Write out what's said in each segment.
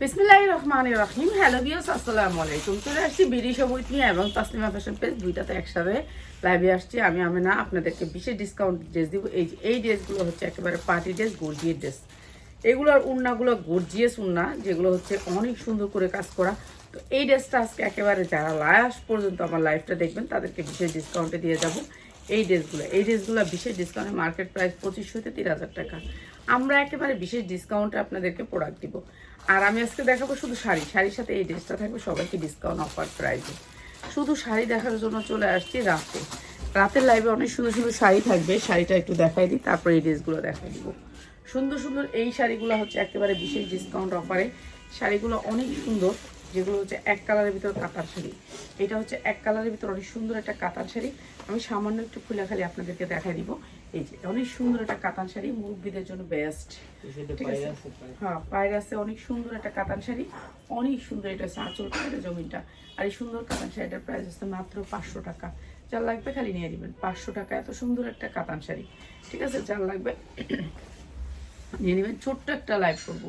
বিসমিল্লাহির রহমানির রহিম। হ্যালো বিয়স আসসালামু আলাইকুম। চলে আসছি বিডি সবুজ নিয়ে এবং তাসলিমা ফ্যাশন পেজ দুইটাতে একসাথে লাইভে আসছি। আমি আমি না আপনাদেরকে বিশেষ ডিসকাউন্ট ড্রেস দিব। এই এই ড্রেসগুলো হচ্ছে একেবারে পার্টি ড্রেস গর্জিয়ে ড্রেস এগুলোর উন্নাগুলো গর্জিয়াস উন্না, যেগুলো হচ্ছে অনেক সুন্দর করে কাজ করা। তো এই ড্রেসটা আজকে একেবারে যারা লাস্ট পর্যন্ত আমার লাইফটা দেখবেন, তাদেরকে বিশেষ ডিসকাউন্টে দিয়ে যাব। এই ড্রেসগুলো এই ড্রেসগুলো বিশেষ ডিসকাউন্টে মার্কেট প্রাইস পঁচিশশো থেকে তিন হাজার টাকা। আমরা একেবারে বিশেষ ডিসকাউন্টে আপনাদেরকে প্রোডাক্ট দিব। আর আমি আজকে দেখাবো শুধু শাড়ি। শাড়ির সাথে এই ড্রেসটা থাকবে, সবাইকে ডিসকাউন্ট অফার প্রাইসে শুধু শাড়ি দেখার জন্য চলে আসছি রাতে। রাতের লাইভে অনেক সুন্দর সুন্দর শাড়ি থাকবে। শাড়িটা একটু দেখাই দিই, তারপরে এই ড্রেসগুলো দেখাই দিব। সুন্দর সুন্দর এই শাড়িগুলো হচ্ছে একেবারে বিশেষ ডিসকাউন্ট অফারে শাড়িগুলো অনেক সুন্দর। যেগুলো হচ্ছে এক কালারের ভিতর কাতার শাড়ি। এটা হচ্ছে এক কালারের ভিতর অনেক সুন্দর একটা কাতার শাড়ি। আমি সামান্য একটু খুলে খালি আপনাদেরকে দেখাই দিব। এই যে অনেক সুন্দর একটা কাতান শাড়ি মুরব্বীদের জন্য বেস্ট ঠিক আছে? হ্যাঁ পায়ের আছে অনেক সুন্দর একটা কাতান শাড়ি অনেক সুন্দর এটা হচ্ছে আঁচল পায়ের জমিনটা। আর এই সুন্দর কাতান শাড়িটার প্রাইস হচ্ছে মাত্র পাঁচশো টাকা। যার লাগবে খালি নিয়ে নেবেন। পাঁচশো টাকা এত সুন্দর একটা কাতান শাড়ি। ঠিক আছে? যার লাগবে নিয়ে নেবেন। ছোট্ট একটা লাইভ করব।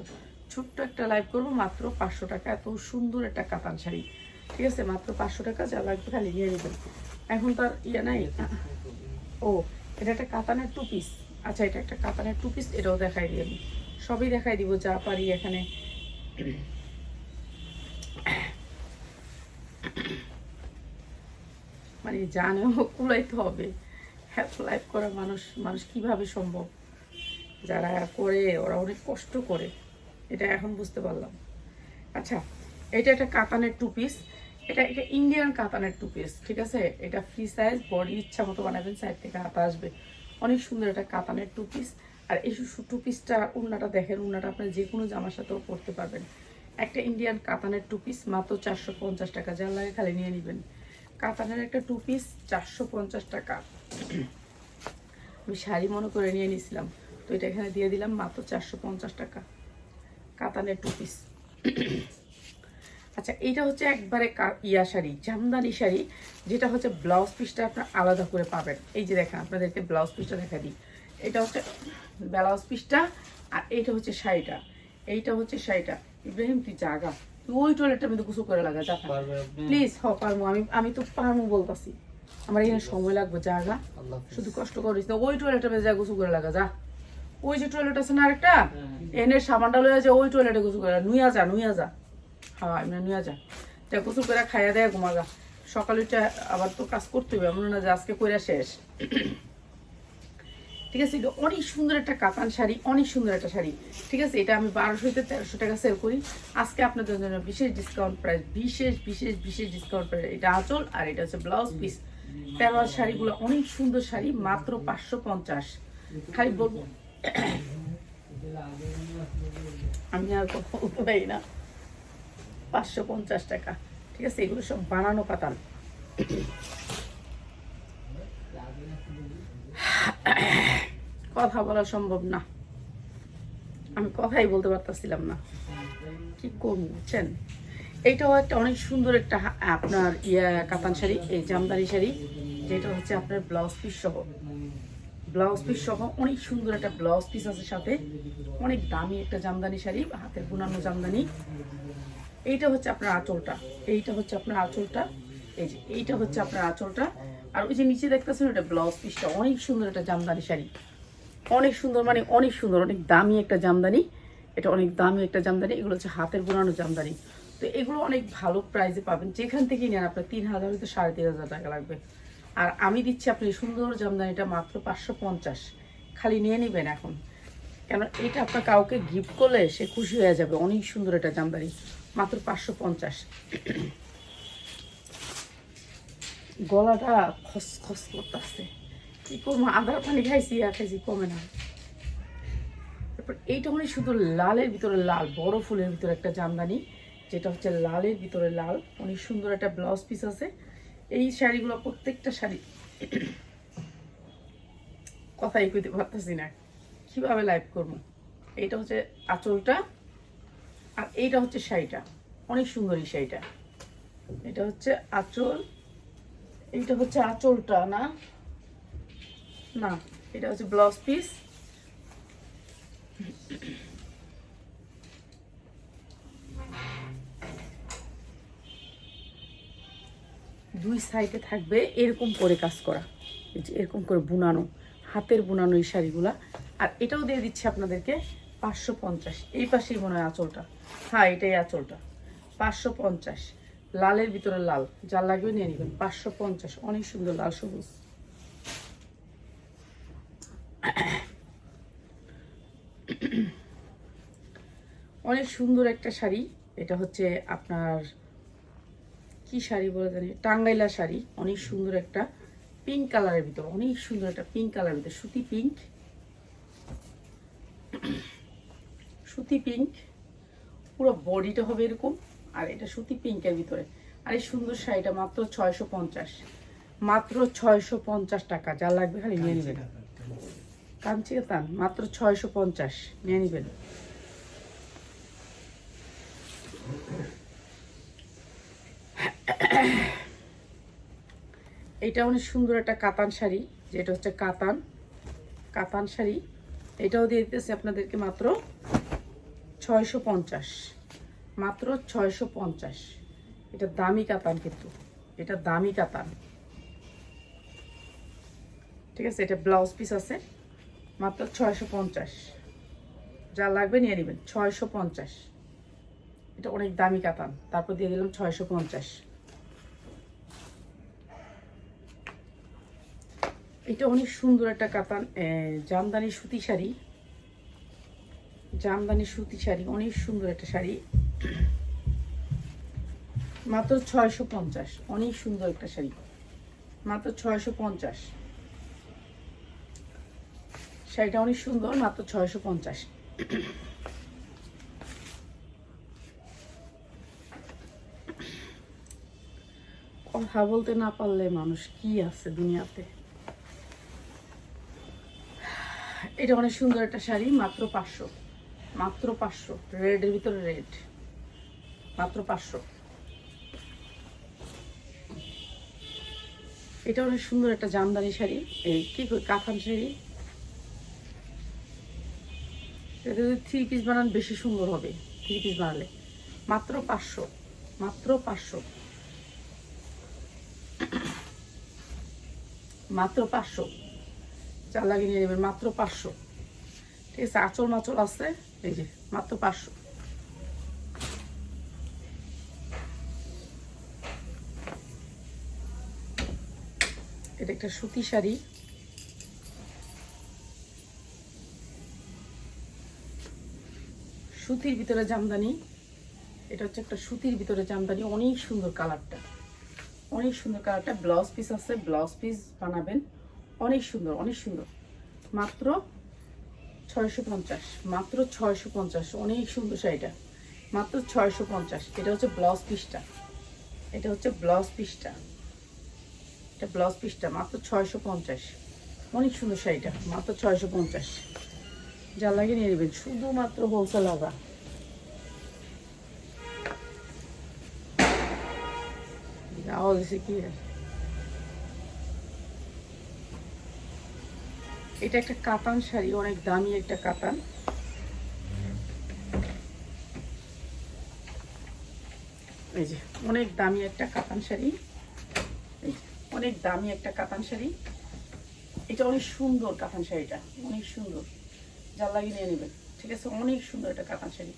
ছোট্ট একটা লাইভ করব, মাত্র পাঁচশো টাকা। এত সুন্দর একটা কাতান শাড়ি। ঠিক আছে? মাত্র পাঁচশো টাকা, যা লাগবে খালি নিয়ে নেবেন। এখন তার ইয়ে নাই ও, এটা একটা কাতানের টু পিস আচ্ছা এটা একটা কাতানের টু পিস এটাও দেখাই দিই আমি। সবই দেখাই দিব, যা পারি এখানে। মানে জানেও, কুলাইতে হবে। হ্যাপ লাইফ করা মানুষ মানুষ কীভাবে সম্ভব? যারা করে, ওরা অনেক কষ্ট করে। এটা এখন বুঝতে পারলাম। আচ্ছা এটা একটা কাতানের টু পিস এটা এটা ইন্ডিয়ান কাতানের টু পিস ঠিক আছে? এটা ফ্রি সাইজ বডি ইচ্ছা মতো বানাবেন সাইড থেকে হাতা আসবে। অনেক সুন্দর একটা কাতানের টু পিস আর এই টু পিসটা উন্নাটা দেখেন, উন্নাটা আপনার যে কোনো জামার সাথেও পরতে পারবেন। একটা ইন্ডিয়ান কাতানের টু পিস মাত্র চারশো পঞ্চাশ টাকা। যার লাগে খালি নিয়ে নেবেন। কাতানের একটা টু পিস চারশো পঞ্চাশ টাকা। আমি শাড়ি মনে করে নিয়ে নিয়েছিলাম। তো এটা এখানে দিয়ে দিলাম, মাত্র চারশো পঞ্চাশ টাকা। কাতানের টু পিস আচ্ছা এইটা হচ্ছে একবারে ইয়া শাড়ি জামদানি শাড়ি যেটা হচ্ছে ব্লাউজ পিসটা আপনার আলাদা করে পাবেন। এই যে দেখেন আপনাদেরকে ব্লাউজ পিসটা দেখা দিই। এটা হচ্ছে ব্লাউজ পিসটা আর এইটা হচ্ছে শাড়িটা। এইটা হচ্ছে শাড়িটা। ইব্রাহিম তুই জাগা। তুই ওই টয়লেটটা মধ্যে গুছু করে লাগা যা প্লিজ হ পারমু আমি আমি তো পারমু বলতাছি। আমার এখানে সময় লাগবে জাগা। শুধু কষ্ট করিস না ওই টয়লেটের মধ্যে যা গুছু করে লাগা যা। ওই যে টয়লেট আছে না আরেকটা? এনে সামানটা লয়ে যা, ওই টয়লেটে গোসল করে নুইয়া যা নুইয়া যা। হ্যাঁ এমনি নুইয়া যা। তা গোসল করে খাইয়া দেয় ঘুমাগা। সকালে উঠে আবার তো কাজ করতে হবে এমন না যে আজকে কইরা শেষ। ঠিক আছে, এটা অনেক সুন্দর একটা কাতান শাড়ি, অনেক সুন্দর একটা শাড়ি। ঠিক আছে, এটা আমি বারোশো থেকে তেরোশো টাকা সেল করি। আজকে আপনাদের জন্য বিশেষ ডিসকাউন্ট প্রাইস বিশেষ বিশেষ বিশেষ ডিসকাউন্ট প্রাইস এটা আঁচল আর এটা হচ্ছে ব্লাউজ পিস তেরোয়ার শাড়িগুলো অনেক সুন্দর শাড়ি, মাত্র পাঁচশো পঞ্চাশ। খালি বলব আমি আর কথা বলতে না। পাঁচশো পঞ্চাশ টাকা। ঠিক আছে, এগুলো সব বানানো কাতান কথা বলা সম্ভব না। আমি কথাই বলতে পারতাছিলাম না। কি করব, বুঝছেন? এইটাও একটা অনেক সুন্দর একটা আপনার ইয়া কাতান শাড়ি, এই জামদানি শাড়ি, যেটা হচ্ছে আপনার ব্লাউজ পিস সহ ব্লাউজ পিস সহ অনেক সুন্দর একটা ব্লাউজ পিস আছে সাথে। অনেক দামি একটা জামদানি শাড়ি, হাতের বুনানো জামদানি। এইটা হচ্ছে আপনার আঁচলটা। এইটা হচ্ছে আপনার আঁচলটা। এই যে, এইটা হচ্ছে আপনার আঁচলটা। আর ওই যে নিচে দেখতেছেন ওটা ব্লাউজ পিসটা অনেক সুন্দর একটা জামদানি শাড়ি। অনেক সুন্দর মানে অনেক সুন্দর, অনেক দামি একটা জামদানি। এটা অনেক দামি একটা জামদানি। এগুলো হচ্ছে হাতের বোনানো জামদানি। তো এগুলো অনেক ভালো প্রাইসে পাবেন। যেখান থেকেই নেন আপনার তিন হাজার হয়তো সাড়ে তিন হাজার টাকা লাগবে। আর আমি দিচ্ছি আপনি সুন্দর জামদানিটা মাত্র পাঁচশো পঞ্চাশ। খালি নিয়ে নেবেন এখন। কেন, এটা আপনার কাউকে গিফট করলে সে খুশি হয়ে যাবে। অনেক সুন্দর একটা জামদানি, মাত্র পাঁচশো পঞ্চাশ। গলাটা খস খস করতেছে। কি করব, আদার পানি খাইছি, আর খাইছি, কমে না। তারপর এইটা মানে শুধু লালের ভিতরে লাল, বড় ফুলের ভিতরে একটা জামদানি, যেটা হচ্ছে লালের ভিতরে লাল। অনেক সুন্দর একটা ব্লাউজ পিস আছে। এই শাড়িগুলো, প্রত্যেকটা শাড়ি। কথাই কইতে পারতেছি না। কীভাবে লাইভ করব? এইটা হচ্ছে আঁচলটা আর এইটা হচ্ছে শাড়িটা। অনেক সুন্দর শাড়িটা। এটা হচ্ছে আঁচল। এইটা হচ্ছে আঁচলটা, না? না, এটা হচ্ছে ব্লাউজ পিস দুই সাইডে থাকবে এরকম করে কাজ করা। এই যে এরকম করে বুনানো, হাতের বুনানো এই শাড়িগুলা। আর এটাও দিয়ে দিচ্ছি আপনাদেরকে পাঁচশো পঞ্চাশ। এই পাশেই মনে হয় আঁচলটা। হ্যাঁ এটাই আঁচলটা। পাঁচশো পঞ্চাশ। লালের ভিতরে লাল। যা লাগবে নিয়ে নেবেন। পাঁচশো পঞ্চাশ। অনেক সুন্দর লাল সবুজ। অনেক সুন্দর একটা শাড়ি। এটা হচ্ছে আপনার কি শাড়ি বলে জানি? টাঙ্গাইলা শাড়ি অনেক সুন্দর একটা পিঙ্ক কালারের ভিতর অনেক সুন্দর একটা পিঙ্ক কালারের ভিতর সুতি পিঙ্ক সুতি পিঙ্ক পুরো বডিটা হবে এরকম আর এটা সুতি পিঙ্কের ভিতরে। আর এই সুন্দর শাড়িটা মাত্র ছয়শো পঞ্চাশ মাত্র ছয়শো পঞ্চাশ টাকা যা লাগবে খালি নিয়ে নেবেন। কাঞ্চি। কাতান মাত্র ছয়শো পঞ্চাশ নিয়ে নেবেন। এটা অনেক সুন্দর একটা কাতান শাড়ি, যেটা হচ্ছে কাতান কাতান শাড়ি। এটাও দিয়ে দিতেছে আপনাদেরকে মাত্র ছয়শো পঞ্চাশ, মাত্র ছয়শো পঞ্চাশ। এটা দামি কাতান কিন্তু, এটা দামি কাতান। ঠিক আছে, এটা ব্লাউজ পিস আছে, মাত্র ছয়শো পঞ্চাশ। যা লাগবে নিয়ে নেবেন, ছয়শো পঞ্চাশ। এটা অনেক দামি কাতান, তারপর দিয়ে দিলাম ছয়শো পঞ্চাশ। এটা অনেক সুন্দর একটা কাতান জামদানি সুতি শাড়ি। জামদানি সুতি শাড়ি, অনেক সুন্দর একটা শাড়ি। মাত্র ছয়শো পঞ্চাশ, অনেক সুন্দর একটা শাড়ি। মাত্র ছয়শো পঞ্চাশ। শাড়িটা অনেক সুন্দর, মাত্র ছয়শো পঞ্চাশ। কথা বলতে না পারলে মানুষ কি আছে দুনিয়াতে? এটা অনেক সুন্দর একটা শাড়ি, মাত্র পাঁচশো। মাত্র পাঁচশো। রেডের ভিতরে রেড মাত্র পাঁচশো। এটা অনেক সুন্দর একটা জামদানি শাড়ি। এই কি কাফান শাড়ি? এটা যদি থ্রি পিস বানান বেশি সুন্দর হবে থ্রি পিস বানালে। মাত্র পাঁচশো। মাত্র পাঁচশো। মাত্র পাঁচশো। চার লাগিয়ে নিয়ে মাত্র পাঁচশো। ঠিক আছে, আঁচল মাচল আছে, এই যে, মাত্র পাঁচশো। এটা একটা সুতি শাড়ি। সুতির ভিতরে জামদানি, এটা হচ্ছে একটা সুতির ভিতরে জামদানি, অনেক সুন্দর কালারটা। অনেক সুন্দর কালারটা, ব্লাউজ পিস আছে, ব্লাউজ পিস বানাবেন। অনেক সুন্দর অনেক সুন্দর। মাত্র ছয়শো পঞ্চাশ, মাত্র ছয়শো পঞ্চাশ, অনেক সুন্দর শাড়িটা। মাত্র ছয়শো পঞ্চাশ, এটা হচ্ছে ব্লাউজ পিসটা। এটা হচ্ছে ব্লাউজ পিসটা। এটা ব্লাউজ পিসটা, মাত্র ছয়শো পঞ্চাশ, অনেক সুন্দর শাড়িটা, মাত্র ছয়শো পঞ্চাশ। যা লাগে নিয়ে নেবেন, শুধুমাত্র হোলসেল আবার আওয়াজ এসে কি এটা একটা কাতান শাড়ি, অনেক দামি একটা কাতান। এই যে, অনেক দামি একটা কাতান শাড়ি। অনেক দামি একটা কাতান শাড়ি। এটা অনেক সুন্দর কাতান শাড়িটা, অনেক সুন্দর। যা লাগিয়ে নিয়ে নেবেন। ঠিক আছে? অনেক সুন্দর একটা কাতান শাড়ি।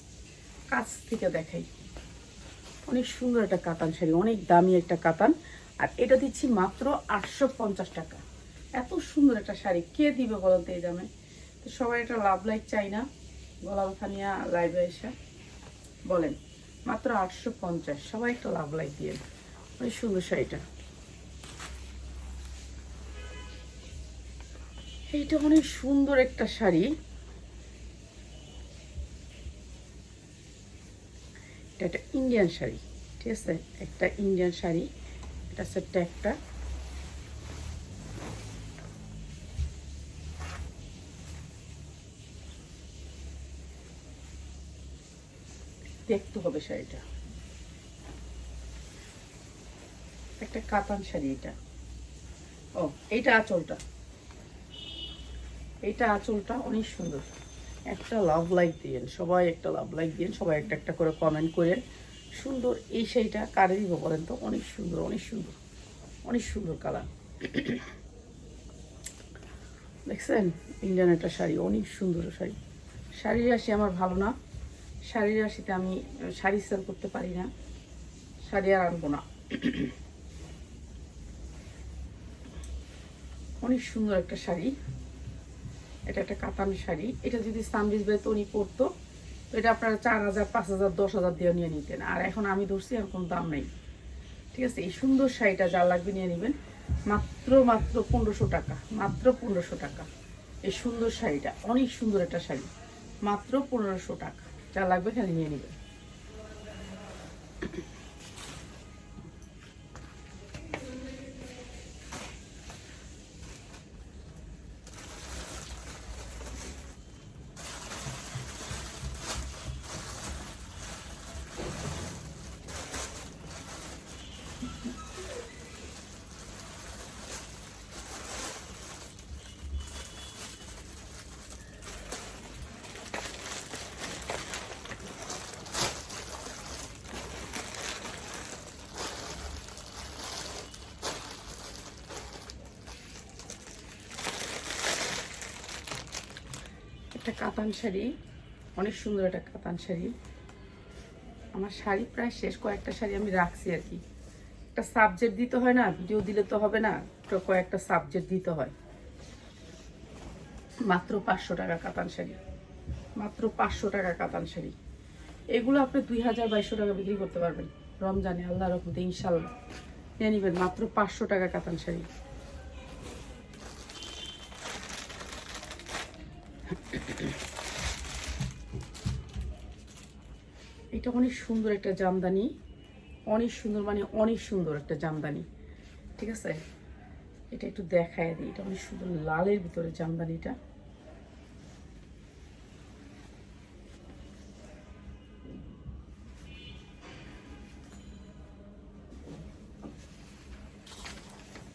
কাছ থেকে দেখাই। অনেক সুন্দর একটা কাতান শাড়ি, অনেক দামি একটা কাতান। আর এটা দিচ্ছি মাত্র আটশো পঞ্চাশ টাকা। এত সুন্দর একটা শাড়ি। কে দিবে বলতে এই দামে? তো সবাই একটা লাভ লাইক চাই না। গলা নিয়ে লাইভে এসে বলেন, মাত্র আটশো পঞ্চাশ। সবাই একটা লাভ লাইক দিয়ে অনেক সুন্দর শাড়িটা। এইটা অনেক সুন্দর একটা শাড়ি। এটা একটা ইন্ডিয়ান শাড়ি, ঠিক আছে? একটা ইন্ডিয়ান শাড়ি, এটা হচ্ছে ট্যাগটা দেখতে হবে শাড়িটা। একটা কাতান শাড়ি এটা। ও, এইটা আঁচলটা। এইটা আঁচলটা অনেক সুন্দর। একটা লাভ লাইক দিয়েন, সবাই একটা লাভ লাইক দিয়েন, সবাই একটা একটা করে কমেন্ট করেন। সুন্দর এই শাড়িটা কারে দিব বলেন তো? অনেক সুন্দর অনেক সুন্দর অনেক সুন্দর কালার দেখছেন? ইন্ডিয়ান একটা শাড়ি, অনেক সুন্দর শাড়ি। শাড়ি রাশি আমার ভালো না। শাড়ির রাশিতে আমি শাড়ি সেল করতে পারি না। শাড়ি আর আনব না। অনেক সুন্দর একটা শাড়ি। এটা একটা কাতান শাড়ি। এটা যদি সামরিজ ভাই তৈরি করতো তো এটা আপনারা চার হাজার, পাঁচ হাজার, দশ হাজার দিয়ে নিয়ে নিতেন। আর এখন আমি ধরছি আর কোনো দাম নেই। ঠিক আছে? এই সুন্দর শাড়িটা যা লাগবে নিয়ে নেবেন। মাত্র মাত্র পনেরোশো টাকা। মাত্র পনেরোশো টাকা। এই সুন্দর শাড়িটা। অনেক সুন্দর একটা শাড়ি। মাত্র পনেরোশো টাকা। যা লাগবে খালি নিয়ে নেবেন একটা কাতান শাড়ি, অনেক সুন্দর একটা কাতান শাড়ি। আমার শাড়ি প্রায় শেষ, কয়েকটা শাড়ি আমি রাখছি আর কি। একটা সাবজেক্ট দিতে হয় না ভিডিও দিলে তো হবে না, তো কয়েকটা সাবজেক্ট দিতে হয়। মাত্র পাঁচশো টাকা কাতান শাড়ি। মাত্র পাঁচশো টাকা কাতান শাড়ি। এগুলো আপনি দুই হাজার বাইশশো টাকা বিক্রি করতে পারবেন। রমজানে আল্লাহ রহমতে ইনশাল্লাহ। নিয়ে নেবেন মাত্র পাঁচশো টাকা কাতান শাড়ি। এটা অনেক সুন্দর একটা জামদানি। অনেক সুন্দর মানে অনেক সুন্দর একটা জামদানি। ঠিক আছে? এটা একটু দেখায় দিই। এটা অনেক সুন্দর লালের ভিতরে জামদানিটা।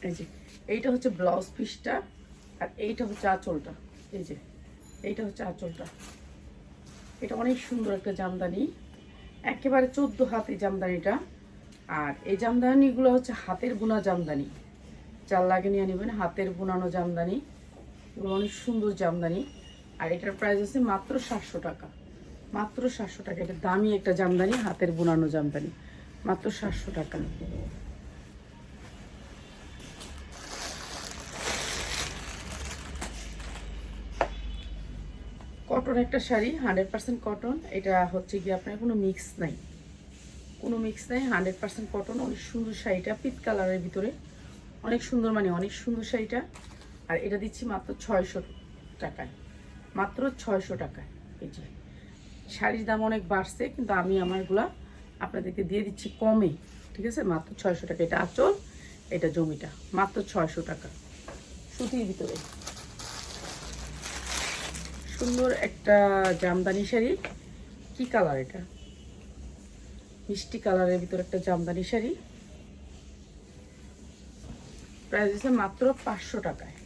এই যে, এইটা হচ্ছে ব্লাউজ পিসটা আর এইটা হচ্ছে আঁচলটা। এই যে, এইটা হচ্ছে আঁচলটা। এটা অনেক সুন্দর একটা জামদানি। একেবারে চোদ্দ হাত এই জামদানিটা। আর এই জামদানিগুলো হচ্ছে হাতের বোনা জামদানি। চাল লাগে নিয়ে নেবেন হাতের বোনানো জামদানি। এগুলো অনেক সুন্দর জামদানি। আর এটার প্রাইস আছে মাত্র সাতশো টাকা। মাত্র সাতশো টাকা। এটা দামি একটা জামদানি, হাতের বোনানো জামদানি। মাত্র সাতশো টাকা। কটন একটা শাড়ি হান্ড্রেড পার্সেন্ট কটন এটা হচ্ছে গিয়ে আপনার কোনো মিক্স নাই। কোনো মিক্স নাই হান্ড্রেড পার্সেন্ট কটন অনেক সুন্দর শাড়িটা পিত কালারের ভিতরে। অনেক সুন্দর মানে অনেক সুন্দর শাড়িটা। আর এটা দিচ্ছি মাত্র ছয়শো টাকায়। মাত্র ছয়শো টাকায়, এই যে। শাড়ির দাম অনেক বাড়ছে, কিন্তু আমি আমারগুলা আপনাদেরকে দিয়ে দিচ্ছি কমে, ঠিক আছে? মাত্র ছয়শো টাকা। এটা আঁচল, এটা জমিটা, মাত্র ছয়শো টাকা। সুতির ভিতরে। সুন্দর একটা জামদানি শাড়ি। কি কালার এটা? মিষ্টি কালারের ভিতরে একটা জামদানি শাড়ি। প্রাইস হচ্ছে মাত্র পাঁচশো টাকায়।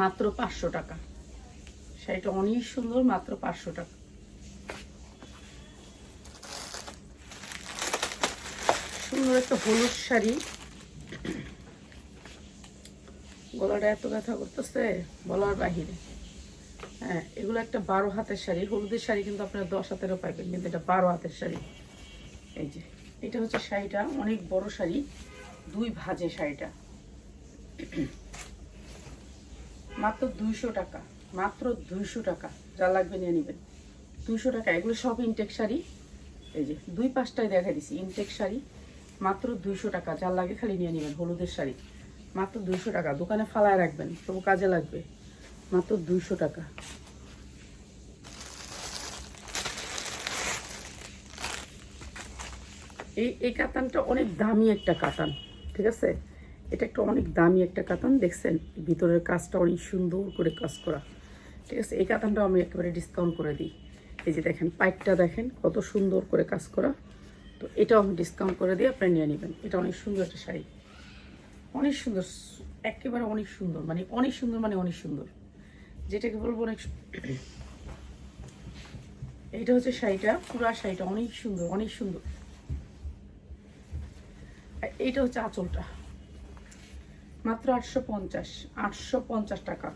মাত্র পাঁচশো টাকা। শাড়িটা অনেক সুন্দর, মাত্র পাঁচশো টাকা। সুন্দর একটা হলুদ শাড়ি। গলাটা এত ব্যথা করতেছে বলার বাহিরে। হ্যাঁ এগুলো একটা বারো হাতের শাড়ি, হলুদের শাড়ি কিন্তু আপনারা দশ হাতেরও পাইবেন, কিন্তু এটা বারো হাতের শাড়ি। এই যে, এটা হচ্ছে শাড়িটা, অনেক বড় শাড়ি, দুই ভাজে শাড়িটা। মাত্র দুইশো টাকা, মাত্র দুইশো টাকা, যা লাগবে নিয়ে নেবেন। দুইশো টাকা, এগুলো সব ইনটেক শাড়ি। এই যে, দুই পাঁচটায় দেখা দিছি, ইনটেক শাড়ি, মাত্র দুইশো টাকা যার লাগে খালি নিয়ে নেবেন, হলুদের শাড়ি। মাত্র দুইশো টাকা, দোকানে ফালায় রাখবেন, তবু কাজে লাগবে। মাত্র দুইশো টাকা। এই এই কাতানটা অনেক দামি একটা কাতান, ঠিক আছে? এটা একটা অনেক দামি একটা কাতান, দেখছেন? ভিতরের কাজটা অনেক সুন্দর করে কাজ করা, ঠিক আছে? এই কাতানটাও আমি একেবারে ডিসকাউন্ট করে দিই। এই যে দেখেন, পাইপটা দেখেন, কত সুন্দর করে কাজ করা। তো এটাও আমি ডিসকাউন্ট করে দিই আপনারা নিয়ে নেবেন। এটা অনেক সুন্দর একটা শাড়ি। অনেক সুন্দর, একেবারে অনেক সুন্দর মানে অনেক সুন্দর মানে অনেক সুন্দর। যেটাকে বলব অনেক এইটা হচ্ছে শাড়িটা, পুরা শাড়িটা, অনেক সুন্দর অনেক সুন্দর। এইটা হচ্ছে আঁচলটা। মাত্র আটশো পঞ্চাশ আটশো পঞ্চাশ টাকা।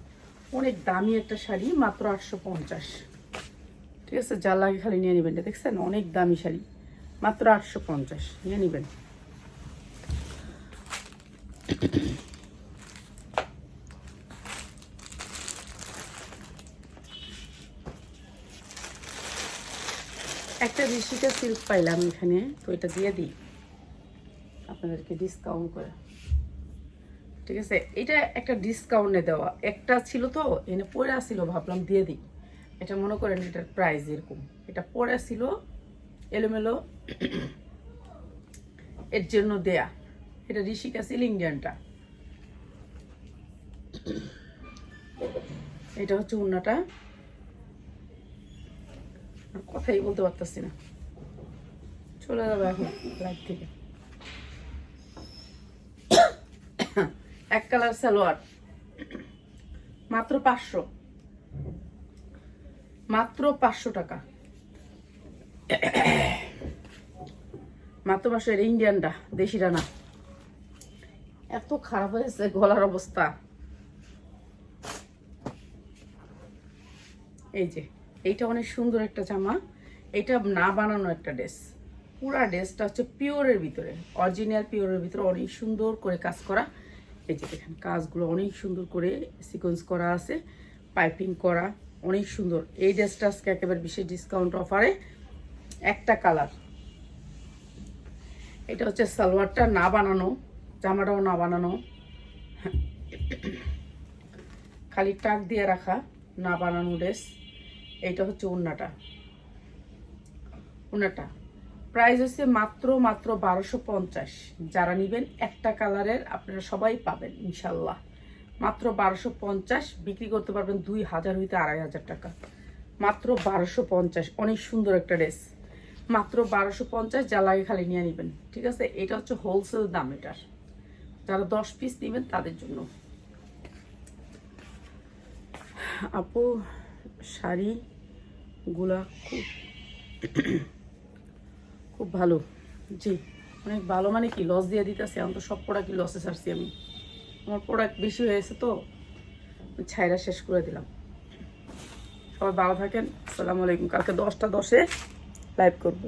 অনেক দামি একটা শাড়ি, মাত্র আটশো পঞ্চাশ। ঠিক আছে যা লাগে খালি নিয়ে নেবেন দেখছেন? অনেক দামি শাড়ি, মাত্র আটশো পঞ্চাশ। নিয়ে নেবেন। একটা ঋষিকা সিল্ক পাইলাম এখানে, তো এটা দিয়ে দিই। আপনাদেরকে ডিসকাউন্ট করে। ঠিক আছে? এটা একটা ডিসকাউন্টে দেওয়া। একটা ছিল তো, এনে পরে আসছিল ভাবলাম দিয়ে দিই। এটা মনে করেন এটার প্রাইস এরকম। এটা পরে ছিল এলোমেলো, এর জন্য দেয়া। এটা ঋষিকা সিল ইন্ডিয়ানটা এটা হচ্ছে উন্নাটা কথাই বলতে পারতেছি না। চলে যাবে এখন লাইভ থেকে। এক কালার সালোয়ার। মাত্র পাঁচশো। মাত্র পাঁচশো টাকা। মাত্র পাঁচশো এটা ইন্ডিয়ানটা দেশিটা না এত খারাপ হয়েছে গলার অবস্থা। এই যে। এইটা অনেক সুন্দর একটা জামা। এটা না বানানো একটা ড্রেস। পুরা ড্রেসটা হচ্ছে পিওরের ভিতরে, অরিজিনাল পিওরের ভিতরে অনেক সুন্দর করে কাজ করা। এই যে দেখেন, কাজগুলো অনেক সুন্দর করে সিকোয়েন্স করা আছে পাইপিং করা, অনেক সুন্দর। এই ড্রেসটা আজকে একেবারে বিশেষ ডিসকাউন্ট অফারে একটা কালার। এটা হচ্ছে সালোয়ারটা না বানানো, জামাটাও না বানানো। খালি টাক দিয়ে রাখা, না বানানো ড্রেস। এইটা হচ্ছে উন্নাটা। উন্নাটা। প্রাইস হচ্ছে মাত্র মাত্র বারোশো পঞ্চাশ। যারা নেবেন একটা কালারের আপনারা সবাই পাবেন, ইনশাল্লাহ। মাত্র বারোশো পঞ্চাশ, বিক্রি করতে পারবেন দুই হাজার হইতে আড়াই হাজার টাকা। মাত্র বারোশো পঞ্চাশ, অনেক সুন্দর একটা ড্রেস। মাত্র বারোশো পঞ্চাশ, যা লাগে খালি নিয়ে নেবেন, ঠিক আছে? এটা হচ্ছে হোলসেল দাম এটার। যারা দশ পিস নেবেন তাদের জন্য। আপু শাড়িগুলা খুব খুব ভালো। জি, অনেক ভালো। মানে কি লস দিয়ে দিতেছে। এখন তো সব প্রোডাক্টই লসে ছাড়ছি আমি। আমার প্রোডাক্ট বেশি হয়েছে তো। ছাইরা শেষ করে দিলাম। সবাই ভালো থাকেন। আসসালামু আলাইকুম। কালকে দশটা দশে লাইভ করব।